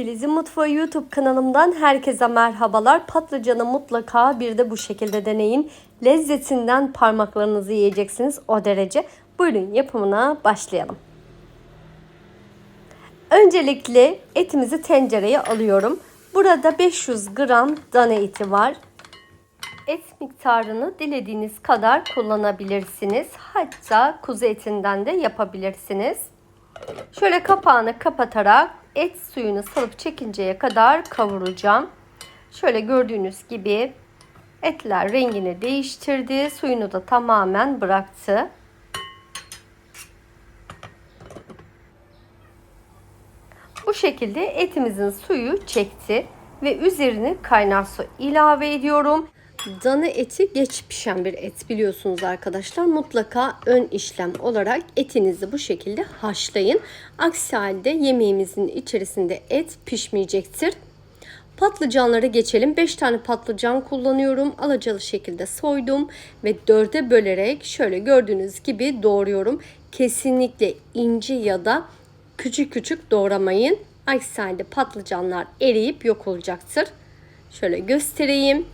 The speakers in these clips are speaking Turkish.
Filiz'in Mutfağı YouTube kanalımdan herkese merhabalar. Patlıcanı mutlaka bir de bu şekilde deneyin. Lezzetinden parmaklarınızı yiyeceksiniz o derece. Buyurun yapımına başlayalım. Öncelikle etimizi tencereye alıyorum. Burada 500 gram dana eti var. Et miktarını dilediğiniz kadar kullanabilirsiniz. Hatta kuzu etinden de yapabilirsiniz. Şöyle kapağını kapatarak et suyunu salıp çekinceye kadar kavuracağım. Şöyle gördüğünüz gibi etler rengini değiştirdi. Suyunu da tamamen bıraktı. Bu şekilde etimizin suyu çekti ve üzerine kaynar su ilave ediyorum. Dana eti geç pişen bir et biliyorsunuz arkadaşlar. Mutlaka ön işlem olarak etinizi bu şekilde haşlayın. Aksi halde yemeğimizin içerisinde et pişmeyecektir. Patlıcanları geçelim. 5 tane patlıcan kullanıyorum. Alacalı şekilde soydum ve dörde bölerek şöyle gördüğünüz gibi doğruyorum. Kesinlikle ince ya da küçük küçük doğramayın. Aksi halde patlıcanlar eriyip yok olacaktır. Şöyle göstereyim.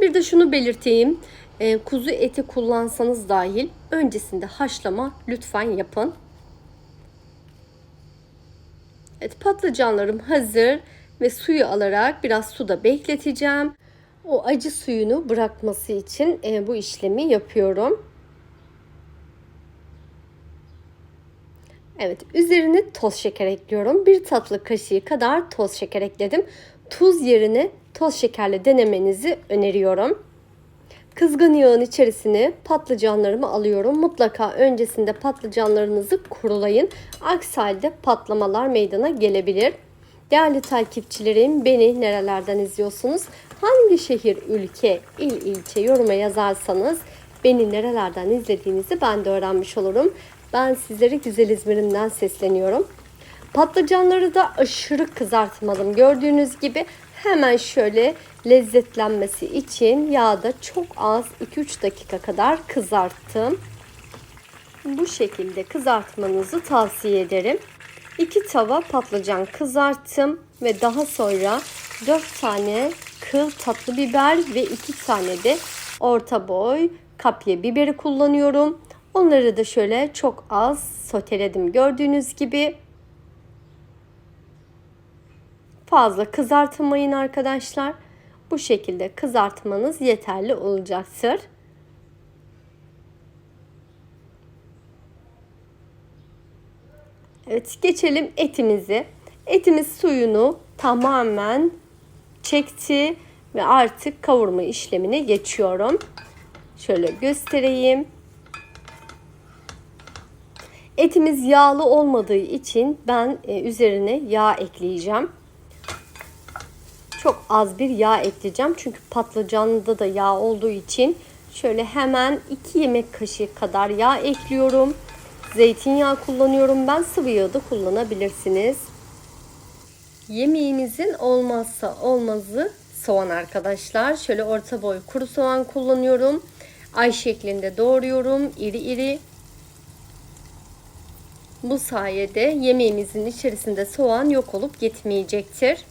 Bir de şunu belirteyim. E, kuzu eti kullansanız dahil öncesinde haşlama lütfen yapın. Evet patlıcanlarım hazır ve suyu alarak biraz suda bekleteceğim. O acı suyunu bırakması için e, bu işlemi yapıyorum. Evet üzerine toz şeker ekliyorum. Bir tatlı kaşığı kadar toz şeker ekledim. Tuz yerine toz şekerle denemenizi öneriyorum. Kızgın yağın içerisine patlıcanlarımı alıyorum. Mutlaka öncesinde patlıcanlarınızı kurulayın. Aksi halde patlamalar meydana gelebilir. Değerli takipçilerim beni nerelerden izliyorsunuz? Hangi şehir, ülke, il, ilçe yoruma yazarsanız beni nerelerden izlediğinizi ben de öğrenmiş olurum. Ben sizlere güzel İzmir'imden sesleniyorum. Patlıcanları da aşırı kızartmadım. Gördüğünüz gibi hemen şöyle lezzetlenmesi için yağda çok az 2-3 dakika kadar kızarttım. Bu şekilde kızartmanızı tavsiye ederim. 2 tava patlıcan kızarttım ve daha sonra 4 tane kıl tatlı biber ve 2 tane de orta boy kapya biberi kullanıyorum. Onları da şöyle çok az soteledim gördüğünüz gibi. Fazla kızartmayın arkadaşlar. Bu şekilde kızartmanız yeterli olacaktır. Evet geçelim etimizi. Etimiz suyunu tamamen çekti ve artık kavurma işlemine geçiyorum. Şöyle göstereyim. Etimiz yağlı olmadığı için ben e, üzerine yağ ekleyeceğim. Çok az bir yağ ekleyeceğim. Çünkü patlıcanda da yağ olduğu için şöyle hemen 2 yemek kaşığı kadar yağ ekliyorum. Zeytinyağı kullanıyorum ben. Sıvı yağı da kullanabilirsiniz. Yemeğimizin olmazsa olmazı soğan arkadaşlar. Şöyle orta boy kuru soğan kullanıyorum. Ay şeklinde doğruyorum. iri iri. Bu sayede yemeğimizin içerisinde soğan yok olup gitmeyecektir.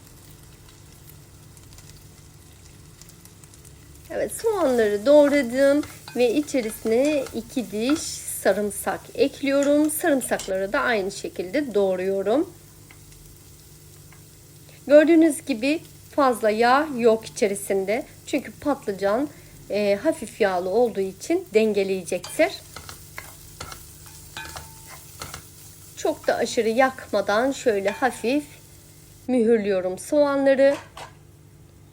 Evet soğanları doğradım ve içerisine iki diş sarımsak ekliyorum. Sarımsakları da aynı şekilde doğruyorum. Gördüğünüz gibi fazla yağ yok içerisinde. Çünkü patlıcan e, hafif yağlı olduğu için dengeleyecektir. Çok da aşırı yakmadan şöyle hafif mühürlüyorum soğanları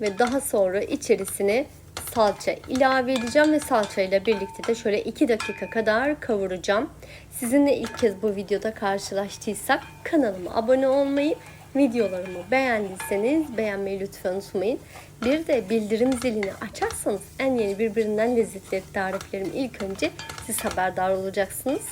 ve daha sonra içerisine salça ilave edeceğim ve salça ile birlikte de şöyle 2 dakika kadar kavuracağım. Sizinle ilk kez bu videoda karşılaştıysak kanalıma abone olmayı, videolarımı beğendiyseniz beğenmeyi lütfen unutmayın. Bir de bildirim zilini açarsanız en yeni birbirinden lezzetli tariflerim ilk önce siz haberdar olacaksınız.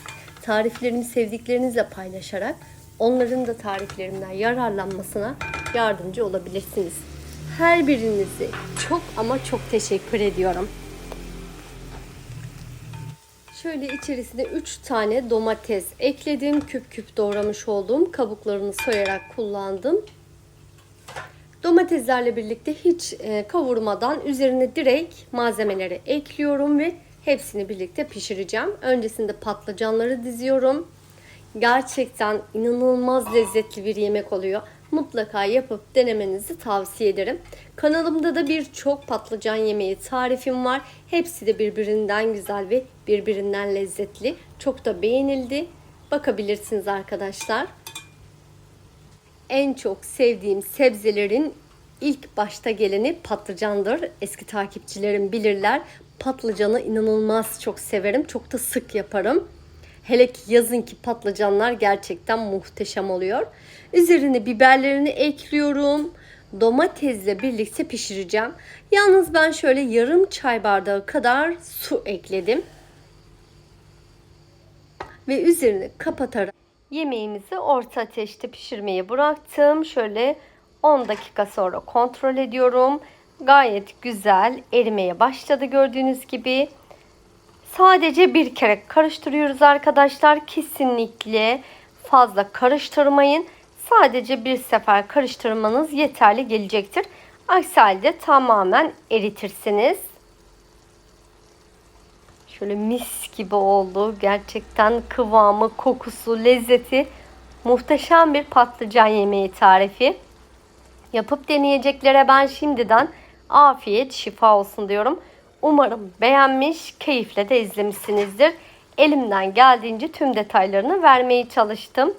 Tariflerimi sevdiklerinizle paylaşarak onların da tariflerimden yararlanmasına yardımcı olabilirsiniz. Her birinizi çok ama çok teşekkür ediyorum. Şöyle içerisine 3 tane domates ekledim. Küp küp doğramış olduğum kabuklarını soyarak kullandım. Domateslerle birlikte hiç e, kavurmadan üzerine direkt malzemeleri ekliyorum ve hepsini birlikte pişireceğim. Öncesinde patlıcanları diziyorum. Gerçekten inanılmaz lezzetli bir yemek oluyor. Mutlaka yapıp denemenizi tavsiye ederim. Kanalımda da birçok patlıcan yemeği tarifim var. Hepsi de birbirinden güzel ve birbirinden lezzetli. Çok da beğenildi. Bakabilirsiniz arkadaşlar. En çok sevdiğim sebzelerin ilk başta geleni patlıcandır. Eski takipçilerim bilirler. Patlıcanı inanılmaz çok severim. Çok da sık yaparım. Hele ki yazınki patlıcanlar gerçekten muhteşem oluyor. Üzerine biberlerini ekliyorum. Domatesle birlikte pişireceğim. Yalnız ben şöyle yarım çay bardağı kadar su ekledim. Ve üzerini kapatarak yemeğimizi orta ateşte pişirmeye bıraktım. Şöyle 10 dakika sonra kontrol ediyorum. Gayet güzel erimeye başladı gördüğünüz gibi. Sadece bir kere karıştırıyoruz arkadaşlar. Kesinlikle fazla karıştırmayın. Sadece bir sefer karıştırmanız yeterli gelecektir. Aksi halde tamamen eritirsiniz. Şöyle mis gibi oldu. Gerçekten kıvamı, kokusu, lezzeti muhteşem bir patlıcan yemeği tarifi. Yapıp deneyeceklere ben şimdiden afiyet, şifa olsun diyorum. Umarım beğenmiş, keyifle de izlemişsinizdir. Elimden geldiğince tüm detaylarını vermeye çalıştım.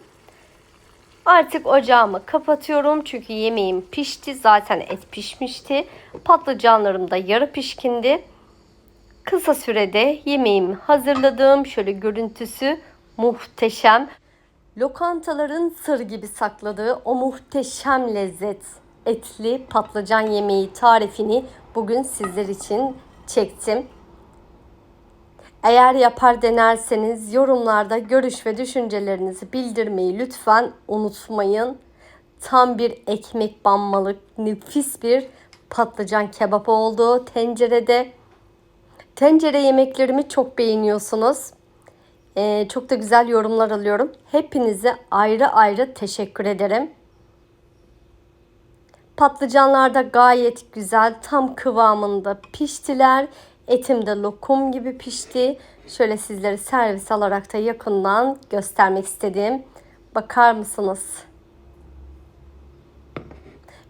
Artık ocağımı kapatıyorum çünkü yemeğim pişti. Zaten et pişmişti. Patlıcanlarım da yarı pişkindi. Kısa sürede yemeğimi hazırladım. Şöyle görüntüsü muhteşem. Lokantaların sır gibi sakladığı o muhteşem lezzet etli patlıcan yemeği tarifini bugün sizler için çektim. Eğer yapar denerseniz yorumlarda görüş ve düşüncelerinizi bildirmeyi lütfen unutmayın. Tam bir ekmek banmalık nefis bir patlıcan kebap oldu tencerede. Tencere yemeklerimi çok beğeniyorsunuz. Ee, çok da güzel yorumlar alıyorum. Hepinize ayrı ayrı teşekkür ederim. Patlıcanlar da gayet güzel, tam kıvamında piştiler. Etim de lokum gibi pişti. Şöyle sizlere servis alarak da yakından göstermek istedim. Bakar mısınız?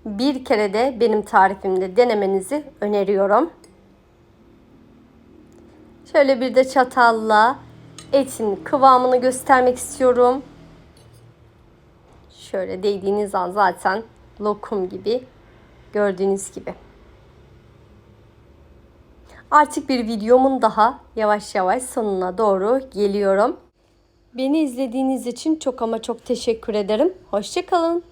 Bir kere de benim tarifimde denemenizi öneriyorum. Şöyle bir de çatalla etin kıvamını göstermek istiyorum. Şöyle değdiğiniz an zaten lokum gibi gördüğünüz gibi. Artık bir videomun daha yavaş yavaş sonuna doğru geliyorum. Beni izlediğiniz için çok ama çok teşekkür ederim. Hoşçakalın.